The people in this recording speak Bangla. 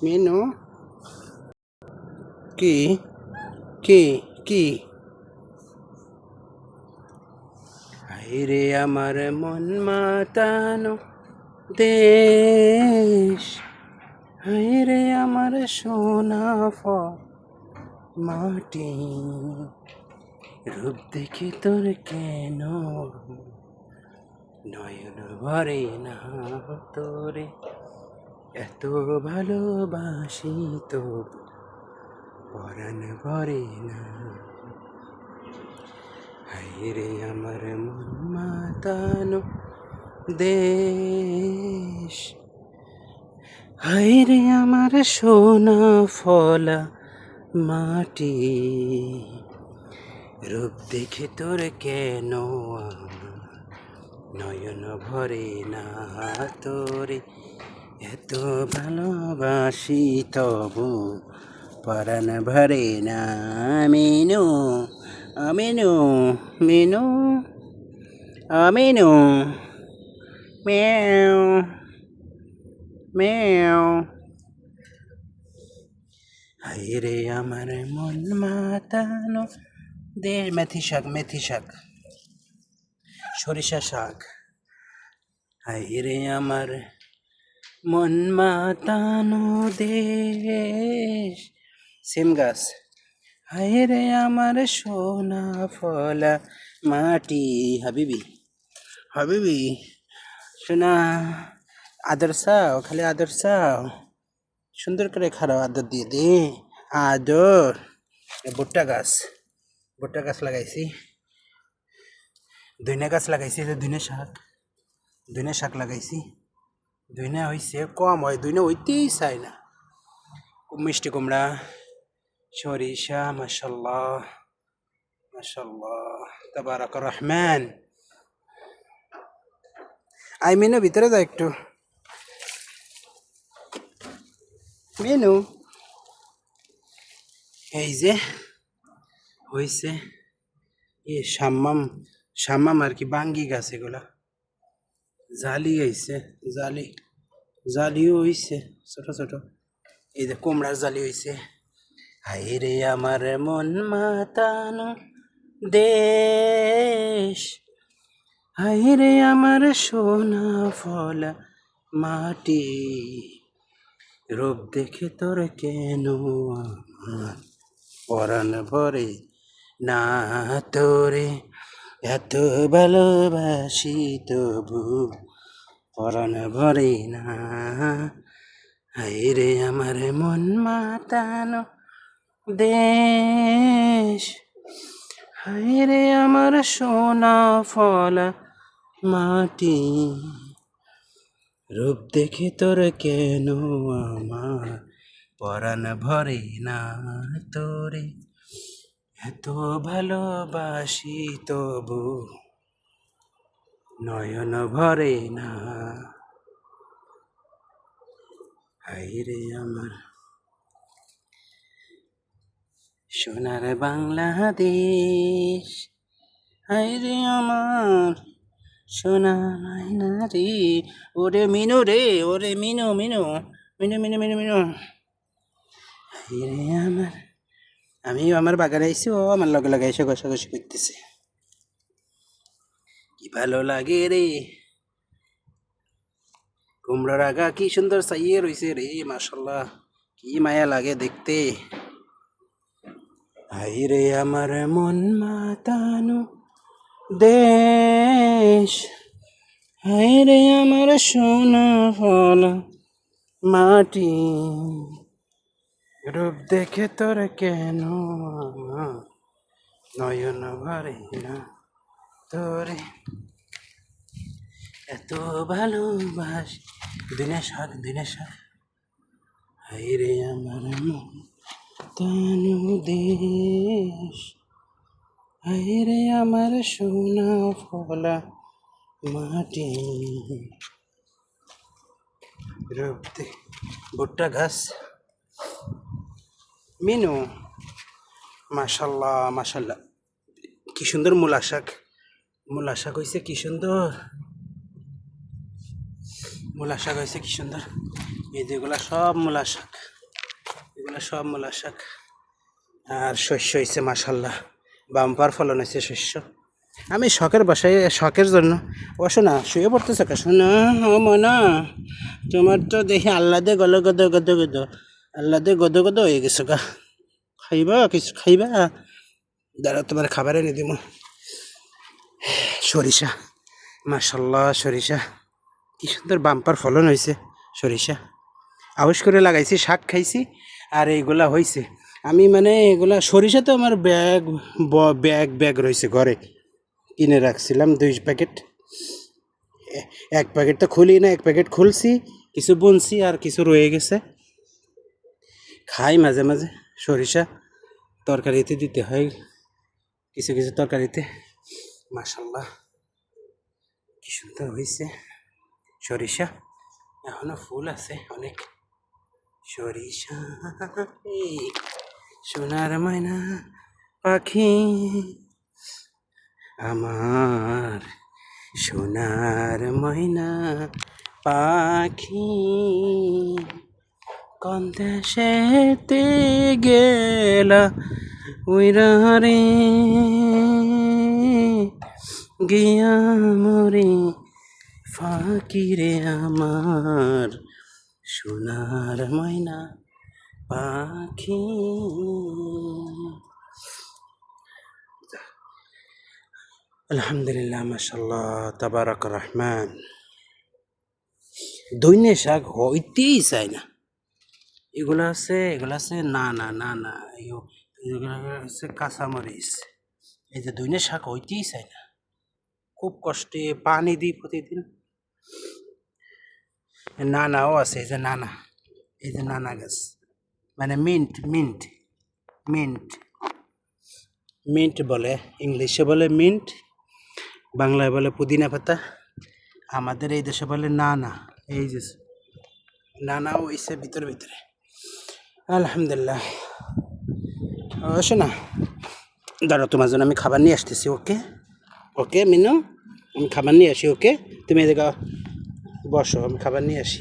মিনু কি কি কি হাইরে আমার মন মাতানো দেশ হাইরে আমার সোনা ফ মাটি রূপ দেখে তোর কেন নয়ন ভরে না তোরে এত ভালোবাসি তো পরাণ ভরে না। হাইরে আমার মন মাতানো দেশ। হাইরে আমার সোনা ফলা মাটি। রূপ দেখে তোর কেন নয়ন ভরে না তোরে। এত ভালোবাসি তবু পরাণ ভরে না মিনু আমিনু মিনু, আমিনু মেও মেও হাইরে আমার মন মাতানো, দে মেথি শাক মেথি শাক, সরিষা শাক। হাইরে আমার মন মাতানো দেশ। সিম গাছ। হাইরে আমার সোনা ফলা মাটি। হাবিবি। হাবিবি। সোনা, আদর চাও, খালি আদর চাও। সুন্দর করে খারাপ আদর দিয়ে দে। আদর। ভুট্টা গাছ। ভুট্টা গাছ লাগাইছি। ধইনা গাছ লাগাইছি যে শাক। ধইনা শাক লাগাইছি। ধইনা হইছে, কম হয় ধইনা হইতেই চায় না। মিষ্টি কুমড়া, সরিষা মাসাল্লাহ মাসাল্লাহ তাবারাক রহমান আই মিনু ভিতরে যা একটু। মেনু। এই যে, হইছে, এ সাম্মাম সাম্মাম আর কি বাঙ্গি গাছ এগুলা। জালি হইছে, জালি, জালিও হইছে, ছোট ছোট। এই যে কুমড়ার জালি হইছে। হাইরে আমার মন মাতানো দেশ। হাইরে আমার সোনা ফলা মাটি। রূপ দেখে তোর কেন আমার পরাণ ভরে না তোরে? এত ভালোবাসি তবু পরাণ ভরে না। হাইরে আমার মন মাতানো দেশ। হাইরে আমার সোনা ফলা মাটি। রূপ দেখে তোর কেন আমার? পরাণ ভরে না তোরে। এত ভালোবাসি তবু নয়ন ভরে না। হাইরে আমার সোনার বাংলাদেশ হাইরে আমার সোনা মাইনা রে। ওরে মিনু রে, ওরে মিনু মিনু মিনু মিনু মিনু মিনু। হাইরে আমার আমিও আমার বাগানে আইসি ও আমার লগে লগে এসে ঘষাঘষি করতেছে। কি ভালো লাগে রে। কুমড়োর আগা কি সুন্দর সাইয়ে রইছে রে মাসাল্লাহ কি মায়া লাগে দেখতে। হাই রে আমার মন মাতানো দেশ। হাই রে আমার সোনা ফলা মাটি। রূপ দেখে তোর কেন নয়ন ভরে না তোরে। এত ভালোবাসি, দিনে শাক দিনে শাক হাইরে আমার তানু দেশ। হাইরে আমার সোনা ফলা মাটি। রূপ দে, ভুট্টা ঘাস। মিনু, মাশাল্লাহ মাশাল্লাহ। কি সুন্দর মূলা শাক। মূলা শাক হয়েছে কি সুন্দর। মূলা শাক হয়েছে কি সুন্দর। এই যেগুলা সব মূলা শাক। এগুলা সব মূলা শাক। আর শস্য হয়েছে মাসাল্লাহ বাম্পার ফলন হয়েছে শস্য। আমি শখের বাসায়, শখের জন্য। ও শোনা, শুয়ে পড়তেছে শোনা, ও মনা। তোমার তো দেখি আল্লাদে গল গদ গদ গদ আল্লাদে গদ গদ হয়ে গেছে গা। খাইবা, কিছু খাইবা? দাঁড়া তোমার খাবার এনে দিব সরিষা। মাসাল্লাহ সরিষা। কি সুন্দর বাম্পার ফলন হয়েছে সরিষা। আউশ করে লাগাইছি, শাক খাইছি, আর এইগুলা হয়েছে আমি মানে এগুলা, সরিষা তো আমার ব্যাগ ব্যাগ ব্যাগ রয়েছে ঘরে। কিনে রাখছিলাম দুই প্যাকেট। এক প্যাকেট তো খুলি না, এক প্যাকেট খুলছি, কিছু বুনছি, আর কিছু রয়ে গেছে। খাই মাঝে মাঝে সরিষা তরকারিতে দিতে হয়, কিছু কিছু তরকারিতে। মাসাল্লাহ কি সুন্দর হয়েছে সরিষা। এখনও ফুল আছে অনেক। সরিষা সোনার ময়না পাখি, আমার সোনার ময়না পাখি। কোন দেশেতে গেলা উইরা রে গিয়া মরে ফাকিরে আমার সোনার ময়না পাখি। আলহামদুলিল্লাহ মাসাল্লাহ তাবারক রহমান। দৈন্য শাক হইতেই চায় না। এগুলো আছে এগুলো আছে? না না না না। হচ্ছে কাঁচামরিচ। এই যে দৈন্য শাক হইতেই চাই না। খুব কষ্টে পানি দিই প্রতিদিন। নানাও আছে, এই যে নানা। এই যে নানা গাছ। মানে মিন্ট মিন্ট মিন্ট। মিন্ট বলে, ইংলিশে বলে মিন্ট, বাংলায় বলে পুদিনা পাতা। আমাদের এই দেশে বলে নানা। এই যে নানাও হইছে ভিতরে ভিতরে। আলহামদুলিল্লাহ। অবশ্য না দাঁড়া তোমার জন্য আমি খাবার নিয়ে আসতেছি, ওকে? ওকে, মিনু? আমি খাবার নিয়ে আসি, ওকে? তুমি এদিকে বসো, আমি খাবার নিয়ে আসি।